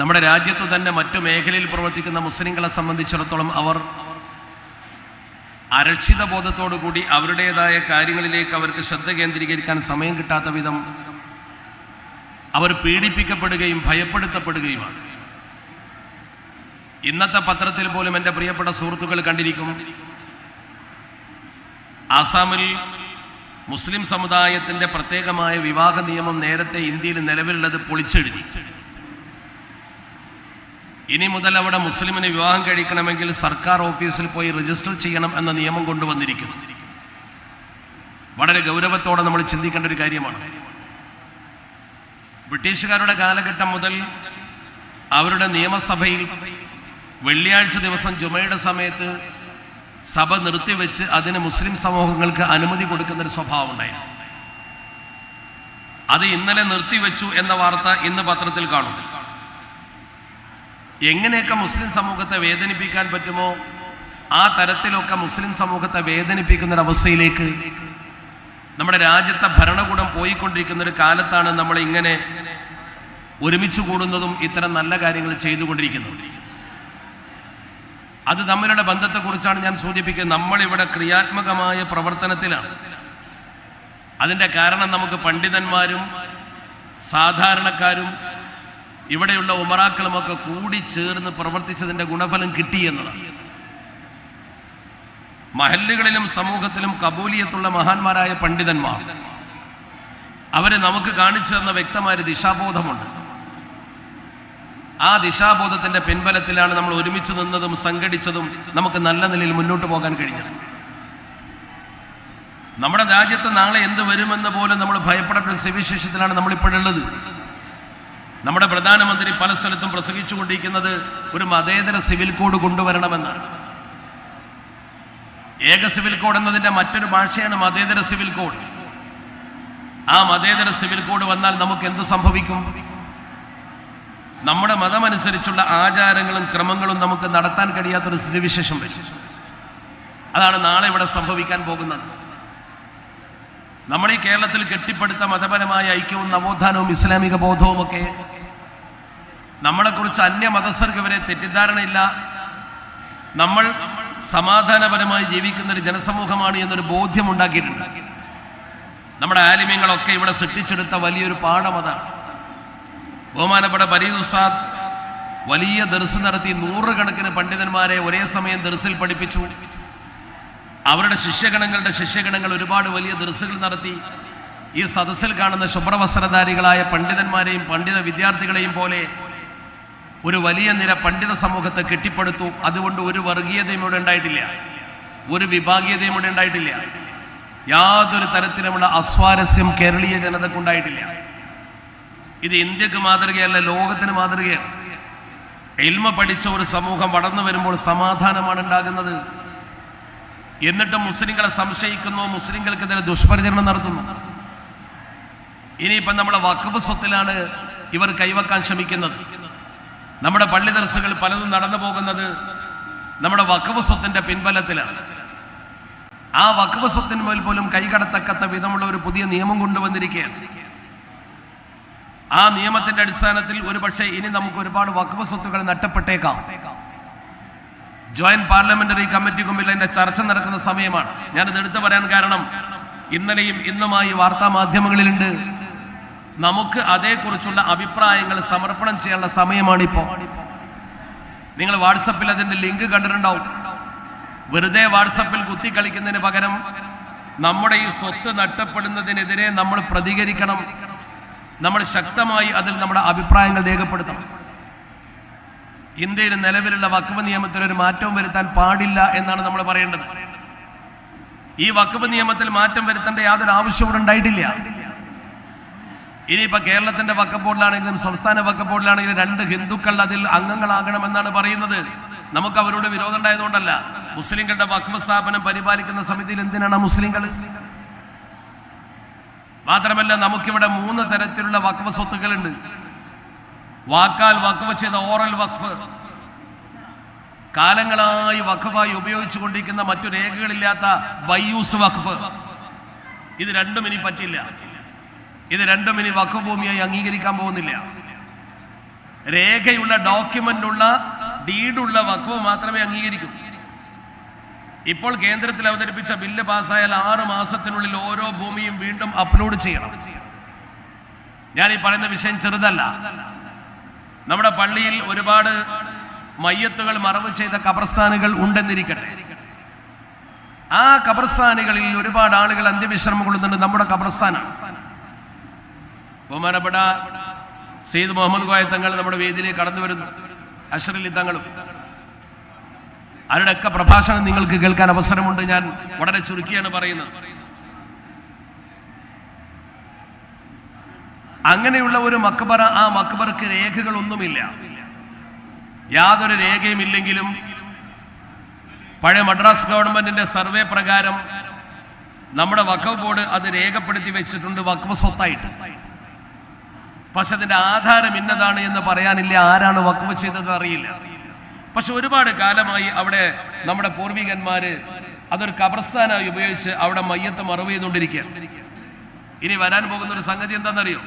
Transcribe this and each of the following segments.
നമ്മുടെ രാജ്യത്ത് തന്നെ മറ്റു മേഖലയിൽ പ്രവർത്തിക്കുന്ന മുസ്ലിങ്ങളെ സംബന്ധിച്ചിടത്തോളം അവർ അരക്ഷിത കൂടി അവരുടേതായ കാര്യങ്ങളിലേക്ക് അവർക്ക് ശ്രദ്ധ കേന്ദ്രീകരിക്കാൻ സമയം കിട്ടാത്ത വിധം അവർ പീഡിപ്പിക്കപ്പെടുകയും ഭയപ്പെടുത്തപ്പെടുകയുമാണ്. ഇന്നത്തെ പത്രത്തിൽ പോലും എന്റെ പ്രിയപ്പെട്ട സുഹൃത്തുക്കൾ കണ്ടിരിക്കും ആസാമിൽ മുസ്ലിം സമുദായത്തിന്റെ പ്രത്യേകമായ വിവാഹ നിയമം നേരത്തെ ഇന്ത്യയിൽ നിലവിലുള്ളത് പൊളിച്ചെഴുതി. ഇനി മുതൽ അവിടെ മുസ്ലിമിന് വിവാഹം കഴിക്കണമെങ്കിൽ സർക്കാർ ഓഫീസിൽ പോയി രജിസ്റ്റർ ചെയ്യണം എന്ന നിയമം കൊണ്ടുവന്നിരിക്കുന്നു. വളരെ ഗൗരവത്തോടെ നമ്മൾ ചിന്തിക്കേണ്ട ഒരു കാര്യമാണ്. ബ്രിട്ടീഷുകാരുടെ കാലഘട്ടം മുതൽ അവരുടെ നിയമസഭയിൽ വെള്ളിയാഴ്ച ദിവസം ജുമയുടെ സമയത്ത് സഭ നിർത്തിവെച്ച് അതിന് മുസ്ലിം സമൂഹങ്ങൾക്ക് അനുമതി കൊടുക്കുന്ന ഒരു സ്വഭാവം ഉണ്ടായിരുന്നു അത് ഇന്നലെ നിർത്തിവെച്ചു എന്ന വാർത്ത ഇന്ന് പത്രത്തിൽ കാണും. എങ്ങനെയൊക്കെ മുസ്ലിം സമൂഹത്തെ വേദനിപ്പിക്കാൻ പറ്റുമോ? ആ തരത്തിലൊക്കെ മുസ്ലിം സമൂഹത്തെ വേദനിപ്പിക്കുന്ന അവസ്ഥയിലേക്ക് നമ്മുടെ രാജ്യത്തെ ഭരണകൂടം പോയിക്കൊണ്ടിരിക്കുന്ന ഒരു കാലത്താണ് നമ്മൾ ഇങ്ങനെ ഒരുമിച്ച് കൂടുന്നതും ഇത്തരം നല്ല കാര്യങ്ങൾ ചെയ്തുകൊണ്ടിരിക്കുന്നത്. അത് തമ്മിലുള്ള ബന്ധത്തെക്കുറിച്ചാണ് ഞാൻ സൂചിപ്പിക്കുന്നത്. നമ്മളിവിടെ ക്രിയാത്മകമായ പ്രവർത്തനത്തിലാണ്. അതിന്റെ കാരണം നമുക്ക് പണ്ഡിതന്മാരും സാധാരണക്കാരും ഇവിടെയുള്ള ഉമറാക്കളുമൊക്കെ കൂടി ചേർന്ന് പ്രവർത്തിച്ചതിന്റെ ഗുണഫലം കിട്ടി എന്നതാണ് മഹല്ലുകളിലും സമൂഹത്തിലും കബൂലിയത്തുള്ള മഹാന്മാരായ പണ്ഡിതന്മാർ. അവരെ നമുക്ക് കാണിച്ചു തന്ന വ്യക്തമായൊരു ദിശാബോധമുണ്ട്. ആ ദിശാബോധത്തിന്റെ പിൻബലത്തിലാണ് നമ്മൾ ഒരുമിച്ച് നിന്നതും സംഘടിച്ചതും നമുക്ക് നല്ല നിലയിൽ മുന്നോട്ട് പോകാൻ കഴിഞ്ഞത്. നമ്മുടെ രാജ്യത്ത് നാളെ എന്ത് വരുമെന്ന് പോലും നമ്മൾ ഭയപ്പെടേണ്ട സ്ഥിതിവിശേഷത്തിലാണ് നമ്മളിപ്പോഴുള്ളത്. നമ്മുടെ പ്രധാനമന്ത്രി പല സ്ഥലത്തും പ്രസംഗിച്ചുകൊണ്ടിരിക്കുന്നത് ഒരു മതേതര സിവിൽ കോഡ് കൊണ്ടുവരണമെന്നാണ്. ഏക സിവിൽ കോഡ് എന്നതിന്റെ മറ്റൊരു ഭാഷയാണ് മതേതര സിവിൽ കോഡ്. ആ മതേതര സിവിൽ കോഡ് വന്നാൽ നമുക്ക് എന്ത് സംഭവിക്കും? നമ്മുടെ മതമനുസരിച്ചുള്ള ആചാരങ്ങളും ക്രമങ്ങളും നമുക്ക് നടത്താൻ കഴിയാത്തൊരു സ്ഥിതിവിശേഷം വരും. അതാണ് നാളെ ഇവിടെ സംഭവിക്കാൻ പോകുന്നത്. നമ്മുടെ ഈ കേരളത്തിൽ കെട്ടിപ്പടുത്ത മതപരമായ ഐക്യവും നവോത്ഥാനവും ഇസ്ലാമിക ബോധവും ഒക്കെ നമ്മളെക്കുറിച്ച് അന്യ മതസ്ഥർക്ക് ഇവരെ തെറ്റിദ്ധാരണയില്ല. നമ്മൾ സമാധാനപരമായി ജീവിക്കുന്ന ഒരു ജനസമൂഹമാണ് എന്നൊരു ബോധ്യം ഉണ്ടാക്കിയിട്ടുണ്ട് നമ്മുടെ ആലിമ്യങ്ങളൊക്കെ ഇവിടെ സൃഷ്ടിച്ചെടുത്ത വലിയൊരു പാഠം അതാണ്. ബഹുമാനപ്പെട്ട പരീദുസാദ് വലിയ ദർസ് നടത്തി നൂറുകണക്കിന് പണ്ഡിതന്മാരെ ഒരേ സമയം ദർസിൽ പഠിപ്പിച്ചു. അവരുടെ ശിഷ്യഗണങ്ങളുടെ ശിഷ്യഗണങ്ങൾ ഒരുപാട് വലിയ ദർസുകൾ നടത്തി. ഈ സദസ്സിൽ കാണുന്ന ശുഭ്രവസ്ത്രധാരികളായ പണ്ഡിതന്മാരെയും പണ്ഡിത വിദ്യാർത്ഥികളെയും പോലെ ഒരു വലിയ നിര പണ്ഡിത സമൂഹത്തെ കെട്ടിപ്പടുത്തു. അതുകൊണ്ട് ഒരു വർഗീയതയും ഇവിടെ ഉണ്ടായിട്ടില്ല. ഒരു വിഭാഗീയതയും ഇവിടെ ഉണ്ടായിട്ടില്ല. യാതൊരു തരത്തിലുമുള്ള അസ്വാരസ്യം കേരളീയ ജനതക്കുണ്ടായിട്ടില്ല ഇത് ഇന്ത്യയ്ക്ക് മാതൃകയല്ല ലോകത്തിന് മാതൃകയാണ്. എൽമ പഠിച്ച ഒരു സമൂഹം വളർന്നു വരുമ്പോൾ സമാധാനമാണ് ഉണ്ടാകുന്നത്. എന്നിട്ട് മുസ്ലിങ്ങളെ സംശയിക്കുന്നു മുസ്ലിങ്ങൾക്കെതിരെ ദുഷ്പ്രചരണം നടത്തുന്നു. ഇനിയിപ്പം നമ്മളെ വക്കബ് സ്വത്തിലാണ് ഇവർ കൈവക്കാൻ ശ്രമിക്കുന്നത്. നമ്മുടെ പള്ളി ദർശകൾ പലതും നടന്നു പോകുന്നത് നമ്മുടെ വക്കവ് സ്വത്തിന്റെ പിൻബലത്തിലാണ്. ആ വക്കവ് സ്വത്തിന് മേൽ പോലും കൈകടത്തക്കത്ത വിധമുള്ള ഒരു പുതിയ നിയമം കൊണ്ടുവന്നിരിക്കുകയാണ്. ആ നിയമത്തിന്റെ അടിസ്ഥാനത്തിൽ ഒരുപക്ഷെ ഇനി നമുക്ക് ഒരുപാട് വക്കവ് സ്വത്തുകൾ നഷ്ടപ്പെട്ടേക്കാം. ജോയിന്റ് പാർലമെന്ററി കമ്മിറ്റി മുമ്പിൽ അതിന്റെ ചർച്ച നടക്കുന്ന സമയമാണ്. ഞാനത് എടുത്തു പറയാൻ കാരണം ഇന്നലെയും ഇന്നുമായി വാർത്താ മാധ്യമങ്ങളിലുണ്ട് നമുക്ക് അതേക്കുറിച്ചുള്ള അഭിപ്രായങ്ങൾ സമർപ്പണം ചെയ്യാനുള്ള സമയമാണിപ്പോ. നിങ്ങൾ വാട്സപ്പിൽ അതിന്റെ ലിങ്ക് കണ്ടിട്ടുണ്ടാവും. വെറുതെ വാട്സപ്പിൽ കുത്തി കളിക്കുന്നതിന് പകരം നമ്മുടെ ഈ സ്വത്ത് നഷ്ടപ്പെടുന്നതിനെതിരെ നമ്മൾ പ്രതികരിക്കണം. നമ്മൾ ശക്തമായി അതിൽ നമ്മുടെ അഭിപ്രായങ്ങൾ രേഖപ്പെടുത്തണം. ഇന്ത്യയിൽ നിലവിലുള്ള വക്കവ് നിയമത്തിൽ ഒരു മാറ്റവും വരുത്താൻ പാടില്ല എന്നാണ് നമ്മൾ പറയേണ്ടത്. ഈ വക്കവ് നിയമത്തിൽ മാറ്റം വരുത്തേണ്ട യാതൊരു ആവശ്യവും ഉണ്ടായിട്ടില്ല. ഇനിയിപ്പോ കേരളത്തിന്റെ വക്കഫ് ബോർഡിലാണെങ്കിലും സംസ്ഥാന വക്കഫ് ബോർഡിലാണെങ്കിലും രണ്ട് ഹിന്ദുക്കൾ അതിൽ അംഗങ്ങളാകണമെന്നാണ് പറയുന്നത്. നമുക്ക് അവരോട് വിരോധം ഉണ്ടായതുകൊണ്ടല്ല. മുസ്ലിങ്ങളുടെ വക്കഫ് സ്ഥാപനം പരിപാലിക്കുന്ന സമിതിയിൽ എന്തിനാണ് മുസ്ലിങ്ങൾ? മാത്രമല്ല നമുക്കിവിടെ മൂന്ന് തരത്തിലുള്ള വക്കഫ് സ്വത്തുക്കളുണ്ട്. വാക്കാൽ വഖഫ് ചെയ്ത ഓറൽ വക്ഫ് കാലങ്ങളായി വഖഫായി ഉപയോഗിച്ചു കൊണ്ടിരിക്കുന്ന മറ്റു രേഖകളില്ലാത്ത ബയ്യൂസ് വഖഫ്. ഇത് രണ്ടും ഇനി പറ്റില്ല. ഇത് രണ്ടും ഇനി വക്കുഭൂമിയായി ഭൂമിയായി അംഗീകരിക്കാൻ പോകുന്നില്ല. രേഖയുള്ള ഡോക്യുമെന്റ് ഉള്ള ഡീഡുള്ള വക്കവ് മാത്രമേ അംഗീകരിക്കൂ. ഇപ്പോൾ കേന്ദ്രത്തിൽ അവതരിപ്പിച്ച ബില്ല് പാസ്സായാൽ ആറ് മാസത്തിനുള്ളിൽ ഓരോ ഭൂമിയും വീണ്ടും അപ്ലോഡ് ചെയ്യണം. ഞാൻ ഈ പറയുന്ന വിഷയം ചെറുതല്ല. നമ്മുടെ പള്ളിയിൽ ഒരുപാട് മയ്യത്തുകൾ മറവ് ചെയ്ത കബർസ്ഥാനുകൾ ഉണ്ടെന്നിരിക്കട്ടെ. ആ കബർസ്ഥാനുകളിൽ ഒരുപാട് ആളുകൾ അന്ത്യവിശ്രമം കൊള്ളുന്നുണ്ട് നമ്മുടെ കബർസ്ഥാനാണ്. ബഹുമാനപ്പെട്ട സെയ്ദ് മുഹമ്മദ് കോയ തങ്ങൾ നമ്മുടെ വേദിയിലേക്ക് കടന്നു വരുന്നു. അഷറലി തങ്ങളും. അവരുടെയൊക്കെ പ്രഭാഷണം നിങ്ങൾക്ക് കേൾക്കാൻ അവസരമുണ്ട്. ഞാൻ വളരെ ചുരുക്കിയാണ് പറയുന്നത്. അങ്ങനെയുള്ള ഒരു മക്ബറ ആ മക്ബറക്ക് രേഖകളൊന്നുമില്ല. യാതൊരു രേഖയും ഇല്ലെങ്കിലും പഴയ മദ്രാസ് ഗവൺമെന്റിന്റെ സർവേ പ്രകാരം നമ്മുടെ വഖഫ് ബോർഡ് അത് രേഖപ്പെടുത്തി വെച്ചിട്ടുണ്ട് വഖഫ് സ്വത്തായിട്ട്. പക്ഷെ അതിന്റെ ആധാരം ഇന്നതാണ് എന്ന് പറയാനില്ല. ആരാണ് വക്കുവ ചെയ്തതെന്ന് അറിയില്ല. പക്ഷെ ഒരുപാട് കാലമായി അവിടെ നമ്മുടെ പൂർവികന്മാര് അതൊരു കബർസ്ഥാനായി ഉപയോഗിച്ച് അവിടെ മയ്യത്ത് മറവ് ചെയ്തുകൊണ്ടിരിക്കുകയാണ്. ഇനി വരാൻ പോകുന്ന ഒരു സംഗതി എന്താണെന്നറിയോ?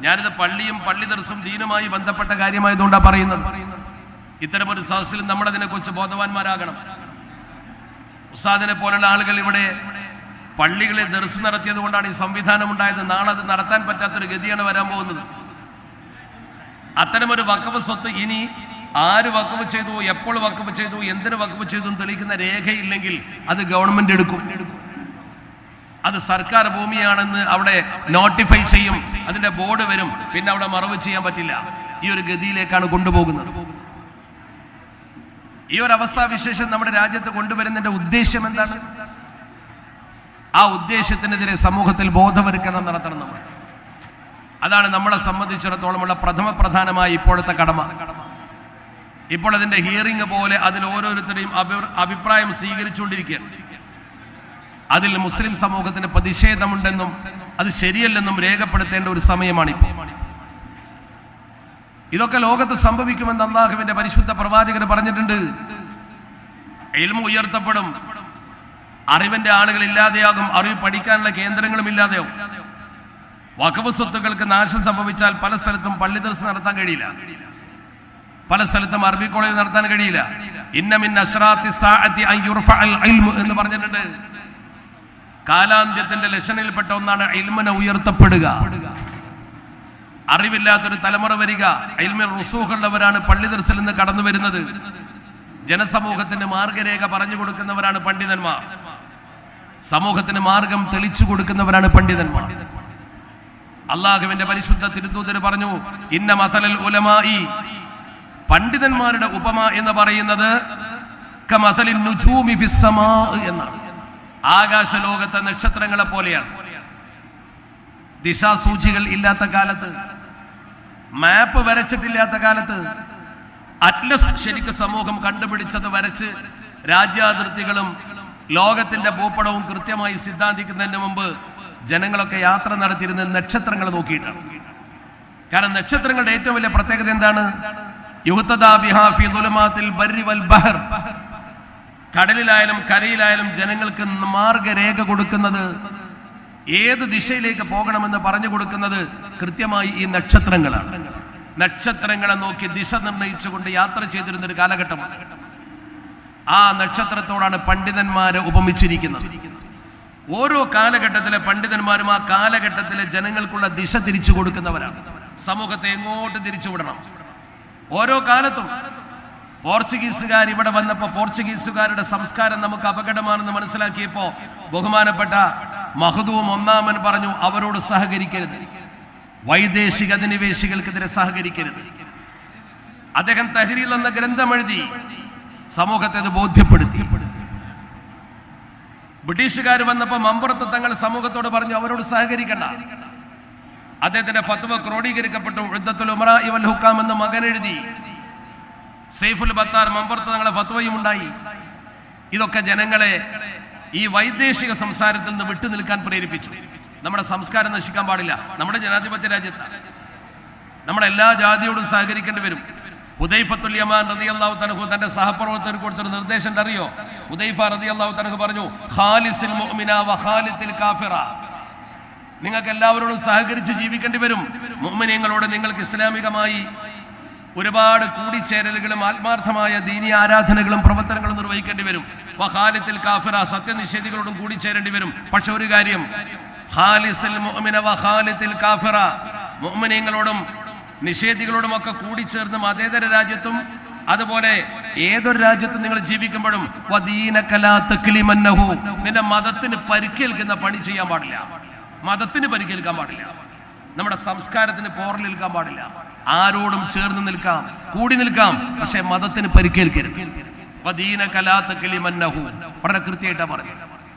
ഞാനിത് പള്ളിയും പള്ളി ദർസും ദീനുമായി ബന്ധപ്പെട്ട കാര്യമായതുകൊണ്ടാണ് പറയുന്നത്. ഇത്തരമൊരു സദസ്സിൽ നമ്മൾ അതിനെക്കുറിച്ച് ബോധവാന്മാരാകണം. ഉസ്താദിനെ പോലുള്ള ആളുകൾ ഇവിടെ പള്ളികളെ ദർസ് നടത്തിയത് കൊണ്ടാണ് ഈ സംവിധാനം ഉണ്ടായത്. നാളെ അത് നടത്താൻ പറ്റാത്തൊരു ഗതിയാണ് വരാൻ പോകുന്നത്. അത്തരമൊരു വക്കവ് സ്വത്ത് ഇനി ആര് വക്കവ് ചെയ്തു എപ്പോൾ വക്കവ് ചെയ്തു എന്തിനു വക്കവ് ചെയ്തു എന്ന് തെളിയിക്കുന്ന രേഖയില്ലെങ്കിൽ അത് ഗവൺമെന്റ് എടുക്കും. അത് സർക്കാർ ഭൂമിയാണെന്ന് അവിടെ നോട്ടിഫൈ ചെയ്യും. അതിന്റെ ബോർഡ് വരും. പിന്നെ അവിടെ മറവ് ചെയ്യാൻ പറ്റില്ല. ഈ ഒരു ഗതിയിലേക്കാണ് കൊണ്ടുപോകുന്നത്. ഈ ഒരു അവസ്ഥാ വിശേഷം നമ്മുടെ രാജ്യത്ത് കൊണ്ടുവരുന്നതിന്റെ ഉദ്ദേശ്യം എന്താണ്? ആ ഉദ്ദേശ്യത്തിനെതിരെ സമൂഹത്തിൽ ബോധവൽക്കരണം നടത്തണം നമ്മൾ. അതാണ് നമ്മളെ സംബന്ധിച്ചിടത്തോളമുള്ള പ്രഥമ പ്രധാനമായ ഇപ്പോഴത്തെ കടമ. ഇപ്പോൾ അതിന്റെ ഹിയറിംഗ് പോലെ അതിൽ ഓരോരുത്തരെയും അഭി- അഭിപ്രായം സ്വീകരിച്ചുകൊണ്ടിരിക്കുകയാണ്. അതിൽ മുസ്ലിം സമൂഹത്തിന് പ്രതിഷേധമുണ്ടെന്നും അത് ശരിയല്ലെന്നും രേഖപ്പെടുത്തേണ്ട ഒരു സമയമാണ് ഇപ്പോൾ ഇതൊക്കെ ലോകത്ത് സംഭവിക്കുമെന്ന് അള്ളാഹുവിന്റെ പരിശുദ്ധ പ്രവാചകർ പറഞ്ഞിട്ടുണ്ട്. എൽമ ഉയർത്തപ്പെടും. അറിവിന്റെ ആളുകൾ ഇല്ലാതെയാകും. അറിവ് പഠിക്കാനുള്ള കേന്ദ്രങ്ങളും ഇല്ലാതെയാകും. വഖഫ് സ്വത്തുക്കൾക്ക് നാശം സംഭവിച്ചാൽ പല സ്ഥലത്തും പള്ളി ദർസ് നടത്താൻ കഴിയില്ല. പല സ്ഥലത്തും അറബി കോളേജ് നടത്താൻ കഴിയില്ല. ഇന്നമിൻ ഇൽമു എന്ന് പറഞ്ഞിട്ടുണ്ട്. കാലാന്ത്യത്തിന്റെ ലക്ഷണയിൽപ്പെട്ട ഒന്നാണ് ഇൽമിനെ ഉയർത്തപ്പെടുക. അറിവില്ലാത്തൊരു തലമുറ വരിക. ഇൽമിൽ റുസൂഹുള്ളവരാണ് പള്ളി ദർസിൽ നിന്ന് കടന്നു വരുന്നത്. ജനസമൂഹത്തിന്റെ മാർഗരേഖ പറഞ്ഞു കൊടുക്കുന്നവരാണ് പണ്ഡിതന്മാർ. സമൂഹത്തിന് മാർഗം തെളിച്ചു കൊടുക്കുന്നവരാണ് പണ്ഡിതന്മാർ. അള്ളാഹുവിന്റെ പരിശുദ്ധ തിരുത്തൂതര് പറഞ്ഞു ഇന്ന മസലൽ ഉലമായി പണ്ഡിതന്മാരുടെ ഉപമ എന്ന് പറയുന്നത് എന്നാണ്. ആകാശ ലോകത്തെ നക്ഷത്രങ്ങളെ പോലെയാണ്. ദിശാസൂചികൾ ഇല്ലാത്ത കാലത്ത് മാപ്പ് വരച്ചിട്ടില്ലാത്ത കാലത്ത് അറ്റ്ലസ് ശരിക്ക് സമൂഹം കണ്ടുപിടിച്ചത് വരച്ച് രാജ്യാതിർത്തികളും ലോകത്തിന്റെ ഭൂപടവും കൃത്യമായി സിദ്ധാന്തിക്കുന്നതിന് മുമ്പ് ജനങ്ങളൊക്കെ യാത്ര നടത്തിയിരുന്ന നക്ഷത്രങ്ങൾ നോക്കിയിട്ടാണ്. കാരണം നക്ഷത്രങ്ങളുടെ ഏറ്റവും വലിയ പ്രത്യേകത എന്താണ്? ബഹർ. കടലിലായാലും കരയിലായാലും ജനങ്ങൾക്ക് മാർഗരേഖ കൊടുക്കുന്നത് ഏത് ദിശയിലേക്ക് പോകണമെന്ന് പറഞ്ഞു കൊടുക്കുന്നത് കൃത്യമായി ഈ നക്ഷത്രങ്ങളാണ്. നക്ഷത്രങ്ങളെ നോക്കി ദിശ നിർണയിച്ചുകൊണ്ട് യാത്ര ചെയ്തിരുന്ന ഒരു കാലഘട്ടമാണ്. ആ നക്ഷത്രത്തോടാണ് പണ്ഡിതന്മാരെ ഉപമിച്ചിരിക്കുന്നത്. ഓരോ കാലഘട്ടത്തിലെ പണ്ഡിതന്മാരും ആ കാലഘട്ടത്തിലെ ജനങ്ങൾക്കുള്ള ദിശ തിരിച്ചു കൊടുക്കുന്നവരാണ്. സമൂഹത്തെ എങ്ങോട്ട് തിരിച്ചുവിടണം ഓരോ കാലത്തും പോർച്ചുഗീസുകാർ ഇവിടെ വന്നപ്പോൾ പോർച്ചുഗീസുകാരുടെ സംസ്കാരം നമുക്ക് അപകടമാണെന്ന് മനസ്സിലാക്കിയപ്പോൾ ബഹുമാനപ്പെട്ട മഹദൂം ഒന്നാമൻ പറഞ്ഞു അവരോട് സഹകരിക്കരുത്. വൈദേശിക അധിനിവേശികൾക്കെതിരെ സഹകരിക്കരുത്. അദ്ദേഹം തഹരീൽ എന്ന ഗ്രന്ഥം എഴുതി സമൂഹത്തെ അത് ബോധ്യപ്പെടുത്തി. ബ്രിട്ടീഷുകാർ വന്നപ്പോൾ മമ്പുറത്ത് തങ്ങൾ സമൂഹത്തോട് പറഞ്ഞു അവരോട് സഹകരിക്കണ്ട. അദ്ദേഹത്തിന്റെ ഫത്വ ക്രോഡീകരിക്കപ്പെട്ടു. യുദ്ധത്തിൽ ഉമറ ഇവൽ ഹുക്കാം എന്ന് മകൻ എഴുതി. സെയ്ഫുൽ ബത്താർ മമ്പുറത്ത് തങ്ങളെ ഫത്വയും ഉണ്ടായി. ഇതൊക്കെ ജനങ്ങളെ ഈ വൈദേശിക സംസാരത്തിൽ നിന്ന് വിട്ടു നിൽക്കാൻ പ്രേരിപ്പിച്ചു. നമ്മുടെ സംസ്കാരം നശിക്കാൻ പാടില്ല. നമ്മുടെ ജനാധിപത്യ രാജ്യത്താണ് നമ്മുടെ എല്ലാ ജാതിയോടും സഹകരിക്കേണ്ടി വരും. ഹുദൈഫത്തുൽ യമാൻ റളിയല്ലാഹു തനഹു തന്റെ സഹപ്രവർത്തകർ കൊടുത്തൊരു നിർദ്ദേശം അറിയോ ഹുദൈഫ റളിയല്ലാഹു തനഹു പറഞ്ഞു ഖാലിസിൽ മുഅ്മിന വ ഖാലിത്തിൽ കാഫിറ. നിങ്ങൾക്ക് എല്ലാവരോടും സഹകരിച്ച് ജീവിക്കേണ്ടി വരും. മുഅ്മിനീങ്ങളോട് നിങ്ങൾക്ക് ഇസ്ലാമികമായി ഒരുപാട് കൂടിച്ചേരലുകളും ആത്മാർത്ഥമായ ദീനീയ ആരാധനകളും പ്രവർത്തനങ്ങളും നിർവഹിക്കേണ്ടി വരും. വഹാലിത്തിൽ കാഫിറ സത്യനിഷേധികളോടും കൂടിച്ചേരേണ്ടി വരും. പക്ഷെ ഒരു കാര്യം ഖാലിസിൽ മുഅ്മിന വഖാലിത്തിൽ കാഫിറ. മുഅ്മിനീങ്ങളോടും നിഷേധികളോടും കൂടി കൂടിച്ചേർന്ന് മതേതര രാജ്യത്തും അതുപോലെ ഏതൊരു രാജ്യത്തും നിങ്ങൾ ജീവിക്കുമ്പോഴും നിന്റെ മതത്തിന് പരിക്കേൽക്കുന്ന പണി ചെയ്യാൻ പാടില്ല. മതത്തിന് പരിക്കേൽക്കാൻ പാടില്ല. നമ്മുടെ സംസ്കാരത്തിന് പോറലേൽക്കാൻ പാടില്ല. ആരോടും ചേർന്ന് നിൽക്കാം കൂടി നിൽക്കാം പക്ഷെ മതത്തിന് പരിക്കേൽക്കരുത്. വളരെ കൃത്യമായിട്ടാ പറഞ്ഞത്